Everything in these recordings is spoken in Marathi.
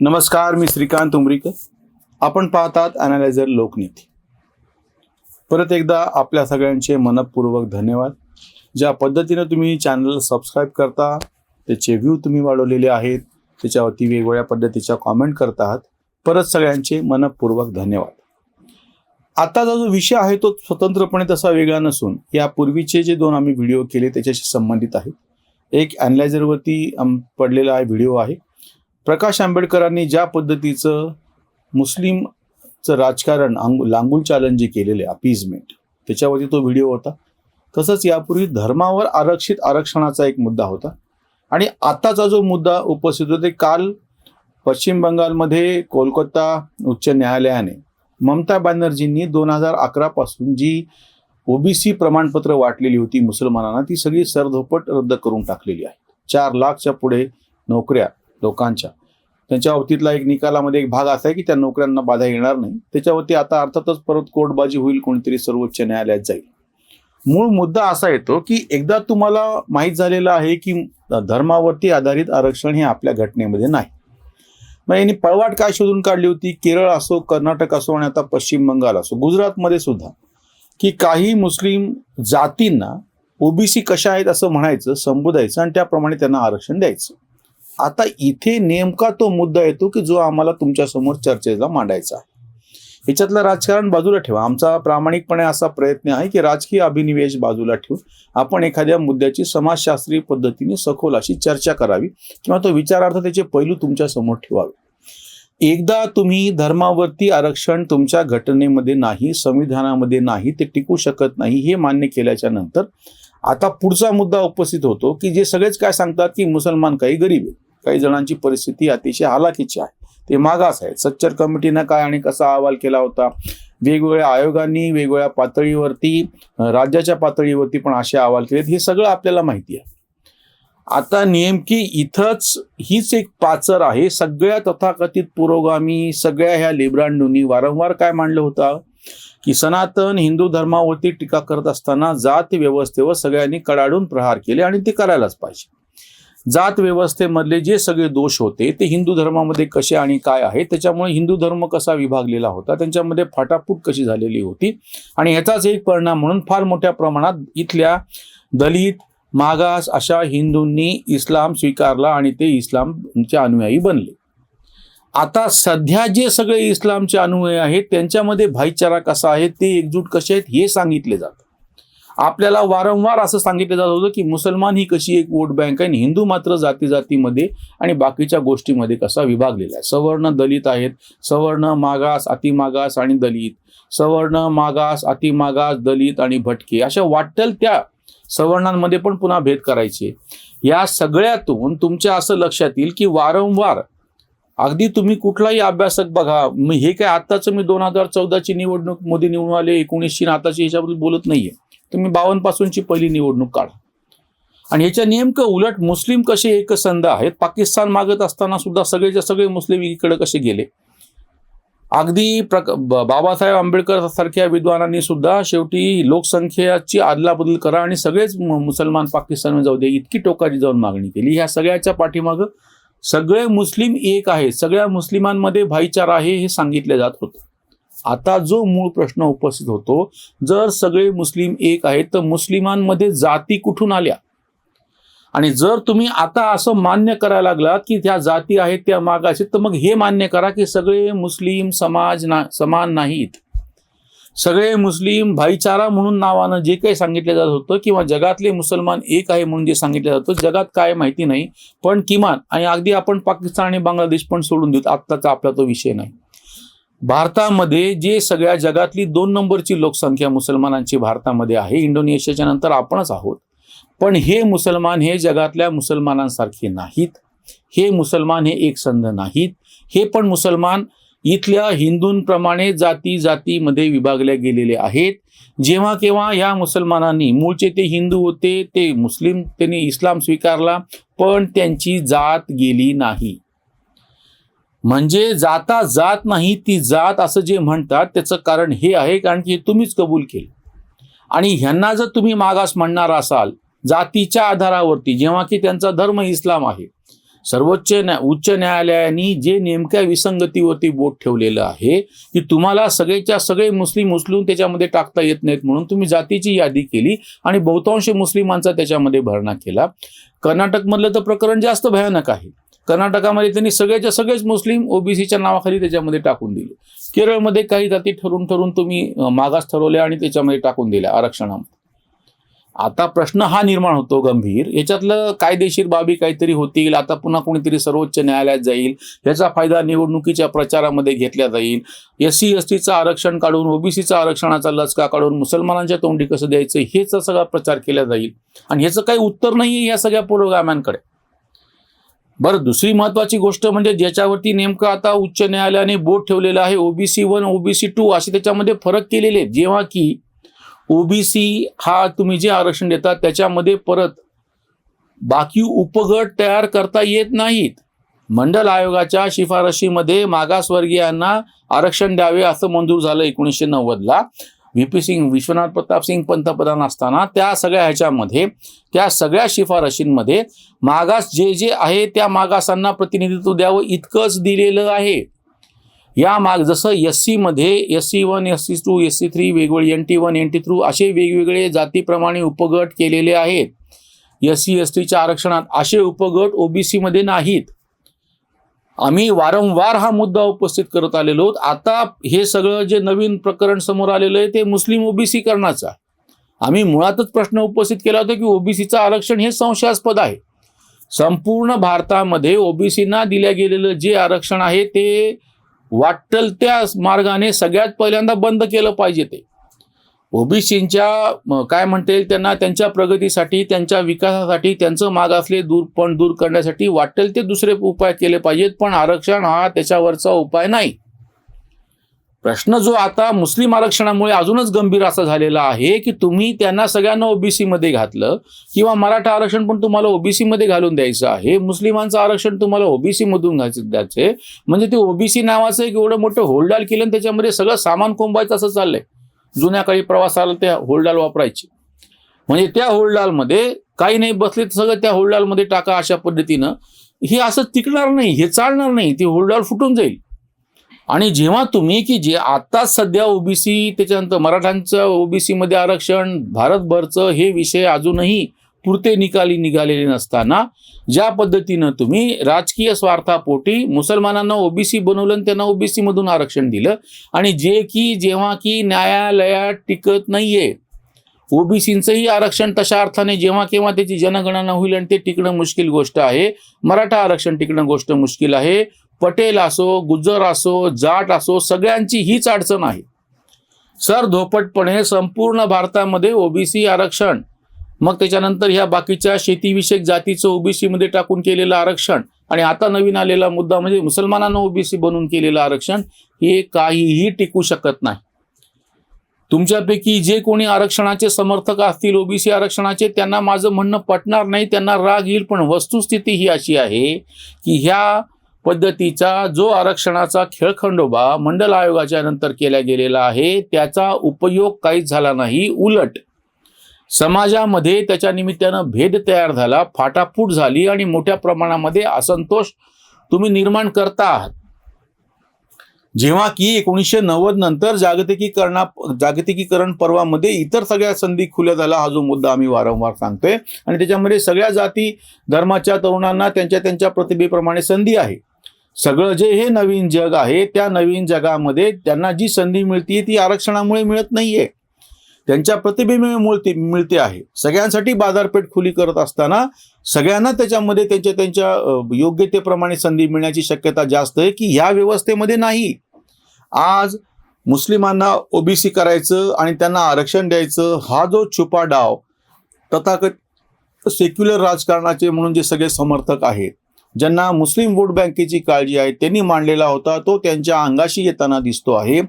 नमस्कार मी श्रीकांत उमरीकर. आपण पाहतात अनालायझर लोकनीती. परत एकदा आपल्या सगळ्यांचे मनपूर्वक धन्यवाद. ज्या पद्धतीनं तुम्ही चॅनल सबस्क्राईब करता त्याचे व्ह्यू तुम्ही वाढवलेले आहेत त्याच्यावरती वेगवेगळ्या पद्धतीच्या कॉमेंट करत आहात परत सगळ्यांचे मनपूर्वक धन्यवाद. आताचा जो विषय आहे तो स्वतंत्रपणे तसा वेगळा नसून यापूर्वीचे जे दोन आम्ही व्हिडिओ केले त्याच्याशी संबंधित आहेत. एक अॅनलायझरवरती पडलेला आहे व्हिडिओ आहे. प्रकाश आंबेडकरांनी ज्या पद्धतीचं मुस्लिमचं राजकारण अंग लांगुल चालन जे केलेले अपीजमेंट त्याच्यावरती तो व्हिडिओ होता. तसंच यापूर्वी धर्मावर आरक्षित आरक्षणाचा एक मुद्दा होता. आणि आताचा जो मुद्दा उपस्थित होते काल पश्चिम बंगालमध्ये कोलकाता उच्च न्यायालयाने ममता बॅनर्जींनी दोन हजार अकरापासून जी ओबीसी प्रमाणपत्र वाटलेली होती मुसलमानांना ती सगळी सरधोपट रद्द करून टाकलेली आहे. चार लाखच्या पुढे नोकऱ्या लोकांच्या. त्यांच्या बाबतीतला एक निकालामध्ये एक भाग असा आहे की त्या नोकऱ्यांना बाधा येणार नाही. त्याच्यावरती आता अर्थातच परत कोर्टबाजी होईल कोणीतरी सर्वोच्च न्यायालयात जाईल. मूळ मुद्दा असा येतो की एकदा तुम्हाला माहीत झालेलं आहे की धर्मावरती आधारित आरक्षण हे आपल्या घटनेमध्ये नाही. मग यांनी पळवाट काय शोधून काढली होती? केरळ असो कर्नाटक असो आणि आता पश्चिम बंगाल असो गुजरातमध्ये सुद्धा. की काही मुस्लिम जातींना ओबीसी कशा आहेत असं म्हणायचं संबोधायचं आणि त्याप्रमाणे त्यांना आरक्षण द्यायचं. आता इथे नेमका तो मुद्दा येतो की जो आम्हाला तुमच्यासमोर चर्चेला मांडायचा आहे. याच्यातलं राजकारण बाजूला ठेवा. आमचा प्रामाणिकपणे असा प्रयत्न आहे की राजकीय अभिनिवेश बाजूला ठेवून आपण एखाद्या मुद्द्याची समाजशास्त्रीय पद्धतीने सखोल अशी चर्चा करावी किंवा तो विचारार्थ त्याचे पैलू तुमच्यासमोर ठेवावे. एकदा तुम्ही धर्मावरती आरक्षण तुमच्या घटनेमध्ये नाही संविधानामध्ये नाही ते टिकू शकत नाही हे मान्य केल्याच्यानंतर आता पुढचा मुद्दा उपस्थित होतो की जे सगळेच काय सांगतात की मुसलमान काही गरीब आहेत. काही जणांची परिस्थिती अतिशय हालाकीची आहे. ते मागास आहेत. सच्चर कमिटीनं काय आणि कसा अहवाल केला होता? वेगवेगळ्या आयोगांनी वेगवेगळ्या पातळीवरती राज्याच्या पातळीवरती पण असे अहवाल केलेत. हे सगळं आपल्याला माहिती आहे. आता नेमकी इथंच हीच एक पाचर आहे. सगळ्या तथाकथित पुरोगामी सगळ्या ह्या लिब्रांडूंनी वारंवार काय मांडलं होतं? की सनातन हिंदू धर्मावरती टीका करत असताना जात व्यवस्थेवर सगळ्यांनी कडाडून प्रहार केले आणि ते करायलाच पाहिजे. जात व्यवस्थेमधले जे सगळे दोष होते ते हिंदू धर्मामध्ये कसे आणि काय आहे त्याच्यामुळे हिंदू धर्म कसा विभागलेला होता त्यांच्यामध्ये फाटाफूट कशी झालेली होती आणि ह्याचाच एक परिणाम म्हणून फार मोठ्या प्रमाणात इथल्या दलित मागास अशा हिंदूंनी इस्लाम स्वीकारला आणि ते इस्लामचे अनुयायी बनले. आता सध्या जे सगळे इस्लामचे अनुयायी आहेत त्यांच्यामध्ये भाईचारा कसा आहे ते एकजूट कसे आहेत हे सांगितले जातं. आपल्याला वारंवार असं सांगितलं जात होतं की मुसलमान ही कशी एक वोट बँक आहे आणि हिंदू मात्र जाती जातीमध्ये आणि बाकीच्या गोष्टीमध्ये कसा विभागलेला आहे. सवर्ण दलित आहेत. सवर्ण मागास अतिमागास आणि दलित. सवर्ण मागास अतिमागास दलित आणि भटके. अशा वाटेल त्या सवर्णांमध्ये पण पुन्हा भेद करायचे. या सगळ्यातून तुमच्या असं लक्षात येईल की वारंवार अगदी तुम्ही कुठलाही अभ्यासक बघा. मी हे काय आत्ताचं मी दोन हजार चौदाची निवडणूक मोदी निवडून आले एकोणीसशी आणि आताची ह्याच्याबद्दल बोलत नाहीये. तुम्ही बावन्न पासूनची पहिली निवडणूक काढा. आणि ह्याच्या नेमकं उलट मुस्लिम कसे एकसंध आहेत पाकिस्तान मागत असताना सुद्धा सगळेच्या सगळे मुस्लिम एकीकडे कसे गेले? अगदी प्रक बाबासाहेब आंबेडकर सारख्या विद्वानांनी सुद्धा शेवटी लोकसंख्येची अदलाबदल करा आणि सगळेच मु- मुसलमान पाकिस्तानमध्ये जाऊ दे इतकी टोकाची जाऊन मागणी केली. ह्या सगळ्याच्या पाठीमागं सगळे मुस्लिम एक आहे सगळ्या मुस्लिमांमध्ये भाईचारा आहे हे सांगितले जात होतं. आता जो मूळ प्रश्न उपस्थित होतो जर सगळे मुस्लिम एक आहेत तर मुस्लिमांमध्ये जाती कुठून आल्या? आणि जर तुम्ही आता असं मान्य करायला लागलात की त्या जाती आहेत त्या मागाचे तर मग हे मान्य करा की सगळे मुस्लिम समाज ना समान नाहीत. सगळे मुस्लिम भाईचारा म्हणून नावानं जे काही सांगितलं जात होतं किंवा जगातले मुसलमान एक आहे म्हणून जे सांगितलं जातं जगात काय माहिती नाही पण किमान आणि अगदी आपण पाकिस्तान आणि बांगलादेश पण सोडून देऊ आत्ताचा आपला तो विषय नाही. भारतामध्ये जे सगळ्या जगातली दोन नंबरची लोकसंख्या मुसलमानांची भारतामध्ये आहे इंडोनेशियाच्या नंतर आपणच आहोत. पण हे मुसलमान हे जगातल्या मुसलमानांसारखे नाहीत. हे मुसलमान हे एक संध नाहीत. हे पण मुसलमान इथल्या हिंदूंप्रमाणे जाती जातीमध्ये विभागले गेलेले आहेत. जेव्हा केव्हा ह्या मुसलमानांनी मूळचे ते हिंदू होते ते मुस्लिम त्यांनी इस्लाम स्वीकारला पण त्यांची जात गेली नाही. म्हणजे जाता जात नाही ती जात असं जे म्हणतात त्याचं कारण हे आहे कारण की तुम्हीच कबूल केलं. आणि ह्यांना जर तुम्ही मागास म्हणणार असाल जातीच्या आधारावरती जेव्हा की त्यांचा धर्म इस्लाम आहे सर्वोच्च न्या उच्च न्यायालयाने जे नेमक्या विसंगतीवरती बोट ठेवलेलं आहे की तुम्हाला सगळेच्या सगळे मुस्लिम उचलून त्याच्यामध्ये टाकता येत नाहीत म्हणून तुम्ही जातीची यादी केली आणि बहुतांश मुस्लिमांचा त्याच्यामध्ये भरणा केला. कर्नाटकमधलं तर प्रकरण जास्त भयानक आहे. कर्नाटकामध्ये त्यांनी सगळ्याच्या सगळेच मुस्लिम ओबीसीच्या नावाखाली त्याच्यामध्ये टाकून दिले. केरळमध्ये काही जाती ठरून ठरून तुम्ही मागास ठरवल्या आणि त्याच्यामध्ये टाकून दिल्या आरक्षणामध्ये. आता प्रश्न हा निर्माण होतो गंभीर. याच्यातलं कायदेशीर बाबी काहीतरी होतील आता पुन्हा कोणीतरी सर्वोच्च न्यायालयात जाईल याचा फायदा निवडणुकीच्या प्रचारामध्ये घेतला जाईल. एस सी एस टीचं आरक्षण काढून ओबीसीचा आरक्षणाचा लचका काढून मुसलमानांच्या तोंडी कसं द्यायचं हेचा सगळा प्रचार केला जाईल. आणि ह्याचं काही उत्तर नाही या सगळ्या पुरोगाम्यांकडे. बरं दुसरी महत्वाची गोष्ट म्हणजे ज्याच्यावरती नेमकं आता उच्च न्यायालयाने बोट ठेवलेलं आहे ओबीसी वन ओबीसी टू असे त्याच्यामध्ये फरक केलेले आहेत. जेव्हा की ओबीसी हा तुम्ही जे आरक्षण देता त्याच्यामध्ये परत बाकी उपगट तयार करता येत नाहीत. मंडल आयोगाच्या शिफारशीमध्ये मागासवर्गीयांना आरक्षण द्यावे असं मंजूर झालं एकोणीसशे नव्वदला. व्ही पी सिंग विश्वनाथ प्रताप सिंग पंतप्रधान असताना त्या सगळ्या ह्याच्यामध्ये त्या सगळ्या शिफारशींमध्ये मागास जे जे आहे त्या मागासांना प्रतिनिधित्व द्यावं इतकंच दिलेलं आहे. या माग जसं एस सीमध्ये S C one S C two S C three वेगवेगळे N T one N T three असे वेगवेगळे जातीप्रमाणे उपगट केलेले आहेत. एस सी एस टीच्या आरक्षणात असे उपगट ओ बी सीमध्ये नाहीत. आम्ही वारंवार हा मुद्दा उपस्थित करत आलेलो आहोत. आता हे सगळं जे नवीन प्रकरण समोर आलेलं आहे ते मुस्लिम ओबीसी करण्याचं आहे. आम्ही मुळातच प्रश्न उपस्थित केला होता की ओबीसीचं आरक्षण हे संशयास्पद आहे. संपूर्ण भारतामध्ये ओबीसीना दिल्या गेलेलं जे आरक्षण आहे ते वाटल त्या मार्गाने सगळ्यात पहिल्यांदा बंद केलं पाहिजे ते. ओबीसींच्या काय म्हणता येईल त्यांना त्यांच्या प्रगतीसाठी त्यांच्या विकासासाठी त्यांचं मागासले दूर पण दूर करण्यासाठी वाटेल ते दुसरे उपाय केले पाहिजेत पण आरक्षण हा त्याच्यावरचा उपाय नाही. प्रश्न जो आता मुस्लिम आरक्षणामुळे अजूनच गंभीर असा झालेला आहे की तुम्ही त्यांना सगळ्यांना ओबीसी मध्ये घातलं किंवा मराठा आरक्षण पण तुम्हाला ओबीसी मध्ये घालून द्यायचं आहे मुस्लिमांचं आरक्षण तुम्हाला ओबीसी मधून घ्यायचं द्यायचे म्हणजे ते ओबीसी नावाचं एक एवढं मोठं होल्डाल केलं आणि त्याच्यामध्ये सगळं सामान कोंबायचं असं चाललंय. जुन्या काळी प्रवासाला त्या होल्डाल वापरायचे. म्हणजे त्या होल्डालमध्ये काही नाही बसले तर सगळं त्या होल्डालमध्ये टाका अशा पद्धतीनं. हे असं टिकणार नाही हे चालणार नाही ती होल्डाल फुटून जाईल. आणि जेव्हा तुम्ही की जे आता सध्या ओबीसी त्याच्यानंतर मराठ्यांचं ओबीसीमध्ये आरक्षण भारतभरचं हे विषय अजूनही पुरते निकाली निघालेले नसताना ज्या पद्धतीनं तुम्ही राजकीय स्वार्थापोटी मुसलमानांना ओबीसी बनवलं आणि त्यांना ओबीसी मधून आरक्षण दिलं आणि जे की जेव्हा की न्यायालयात टिकत नाहीये ओबीसींचंही आरक्षण तशा अर्थाने जेव्हा केव्हा त्याची जनगणना होईल आणि ते टिकणं मुश्किल गोष्ट आहे. मराठा आरक्षण टिकणं गोष्ट मुश्किल आहे. पटेल असो गुज्जर असो जाट असो सगळ्यांची हीच अडचण आहे. सर धोपटपणे संपूर्ण भारतामध्ये ओबीसी आरक्षण मग त्याच्यानंतर ह्या बाकीच्या शेतीविषयक जातीचं ओबीसीमध्ये टाकून केलेलं आरक्षण आणि आता नवीन आलेला मुद्दा म्हणजे मुसलमानांना ओबीसी बनवून केलेलं आरक्षण हे काहीही टिकू शकत नाही. तुमच्यापैकी जे कोणी आरक्षणाचे समर्थक असतील ओबीसी आरक्षणाचे त्यांना माझं म्हणणं पटणार नाही त्यांना राग येईल पण वस्तुस्थिती ही अशी आहे की ह्या पद्धतीचा जो आरक्षणाचा खेळखंडोबा मंडल आयोगाच्या नंतर केला गेलेला आहे त्याचा उपयोग काहीच झाला नाही उलट समाजामध्ये त्याच्या निमित्तानं भेद तयार झाला फाटाफूट झाली आणि मोठ्या प्रमाणामध्ये असंतोष तुम्ही निर्माण करता आहात. जेव्हा की एकोणीसशे नव्वद नंतर जागतिकीकरणा जागतिकीकरण पर्वामध्ये इतर सगळ्या संधी खुल्या झाला हा जो मुद्दा आम्ही वारंवार सांगतोय. आणि त्याच्यामध्ये सगळ्या जाती धर्माच्या तरुणांना त्यांच्या त्यांच्या प्रतिभेप्रमाणे संधी आहे. सगळं जे हे नवीन जग आहे त्या नवीन जगामध्ये त्यांना जी संधी मिळते ती आरक्षणामुळे मिळत नाहीये. त्यांच्या प्रतिभेमुळे मिळते मिळते आहे. सगळ्यांसाठी बाजारपेठ खुली करत असताना सगळ्यांना त्याच्यामध्ये त्यांच्या त्यांच्या योग्यतेप्रमाणे संधी मिळण्याची शक्यता जास्त आहे की ह्या व्यवस्थेमध्ये नाही. आज मुस्लिमांना ओबीसी करायचं आणि त्यांना आरक्षण द्यायचं हा जो छुपा डाव तथाकथ सेक्युलर राजकारणाचे म्हणून जे सगळे समर्थक आहेत ज्यांना मुस्लिम वोट बँकेची काळजी आहे त्यांनी मांडलेला होता तो त्यांच्या अंगाशी येताना दिसतो आहे.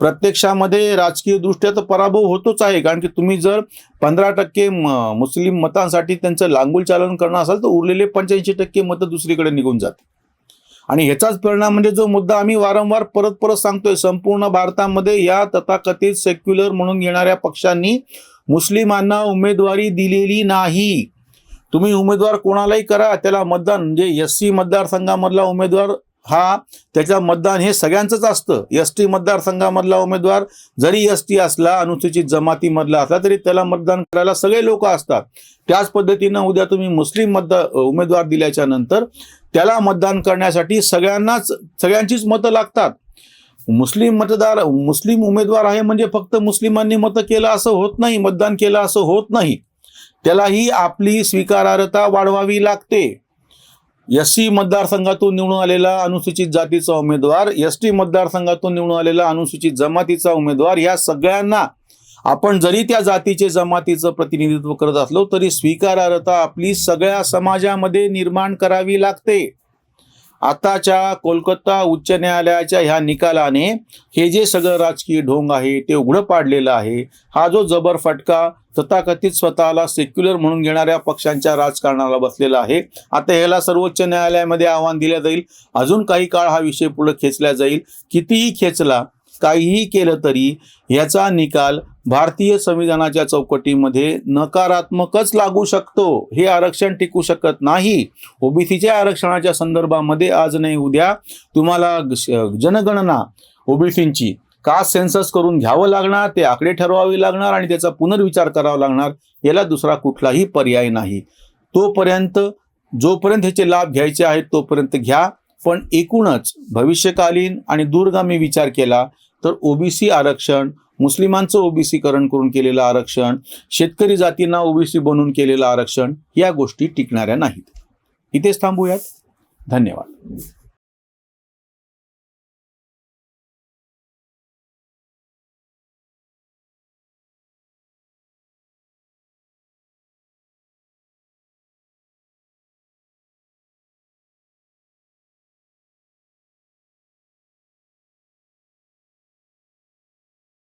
प्रत्यक्षामध्ये राजकीयदृष्ट्या तर पराभव होतोच आहे कारण की तुम्ही जर पंधरा टक्के मुस्लिम मतांसाठी त्यांचं लांगुल चालन करणं असाल तर उरलेले पंच्याऐंशी टक्के मतं दुसरीकडे निघून जाते आणि ह्याचाच परिणाम म्हणजे जो मुद्दा आम्ही वारंवार परत परत सांगतोय संपूर्ण भारतामध्ये या तथाकथित सेक्युलर म्हणून येणाऱ्या पक्षांनी मुस्लिमांना उमेदवारी दिलेली नाही. तुम्ही उमेदवार कोणालाही करा त्याला मतदान म्हणजे एस सी मतदारसंघामधला उमेदवार हा त्याच्या मतदान हे सगळ्यांचंच असतं. एस टी मतदारसंघामधला उमेदवार जरी एस टी असला अनुसूचित जमातीमधला असला तरी त्याला मतदान करायला सगळे लोक असतात. त्याच पद्धतीनं उद्या तुम्ही मुस्लिम मतदार उमेदवार दिल्याच्या नंतर त्याला मतदान करण्यासाठी सगळ्यांनाच सगळ्यांचीच मतं लागतात. मुस्लिम मतदार मुस्लिम उमेदवार आहे म्हणजे फक्त मुस्लिमांनी मतं केलं असं होत नाही मतदान केलं असं होत नाही. त्यालाही आपली स्वीकारार्हता वाढवावी लागते. एस सी मतदारसंघातून निवडून आलेला अनुसूचित जातीचा उमेदवार एस टी मतदारसंघातून निवडून आलेला अनुसूचित जमातीचा उमेदवार या सगळ्यांना आपण जरी त्या जातीचे जमातीचं प्रतिनिधित्व करत असलो तरी स्वीकारार्हता आपली सगळ्या समाजामध्ये निर्माण करावी लागते. आताच्या कोलकाता उच्च न्यायालयाच्या ह्या निकालाने हे जे सगळं राजकीय ढोंग आहे ते उघडं पाडलेलं आहे. हा जो जबर फटका तथाकथित स्वतःला सेक्युलर म्हणून घेणाऱ्या पक्षांच्या राजकारणाला बसलेला आहे. आता ह्याला सर्वोच्च न्यायालयामध्ये आव्हान दिलं जाईल. अजून काही काळ हा विषय पुढे खेचला जाईल. कितीही खेचला काहीही केलं तरी याचा निकाल भारतीय संविधानाच्या चौकटीमध्ये नकारात्मकच लागू शकतो. हे आरक्षण टिकू शकत नाही. ओबीसीच्या आरक्षणाच्या संदर्भामध्ये आज नाही उद्या तुम्हाला जनगणना ओबीसींची का सेन्सस करून घ्यावं लागणार ते आकडे ठरवावे लागणार आणि त्याचा पुनर्विचार करावा लागणार याला दुसरा कुठलाही पर्याय नाही. तोपर्यंत जोपर्यंत ह्याचे लाभ घ्यायचे आहेत तोपर्यंत घ्या. पण एकूणच भविष्यकालीन आणि दूरगामी विचार केला तर ओबीसी आरक्षण मुस्लिमांचं ओबीसीकरण करून केलेलं आरक्षण शेतकरी जातींना ओबीसी बनवून केलेलं आरक्षण या गोष्टी टिकणाऱ्या नाहीत. इथेच थांबूयात. धन्यवाद.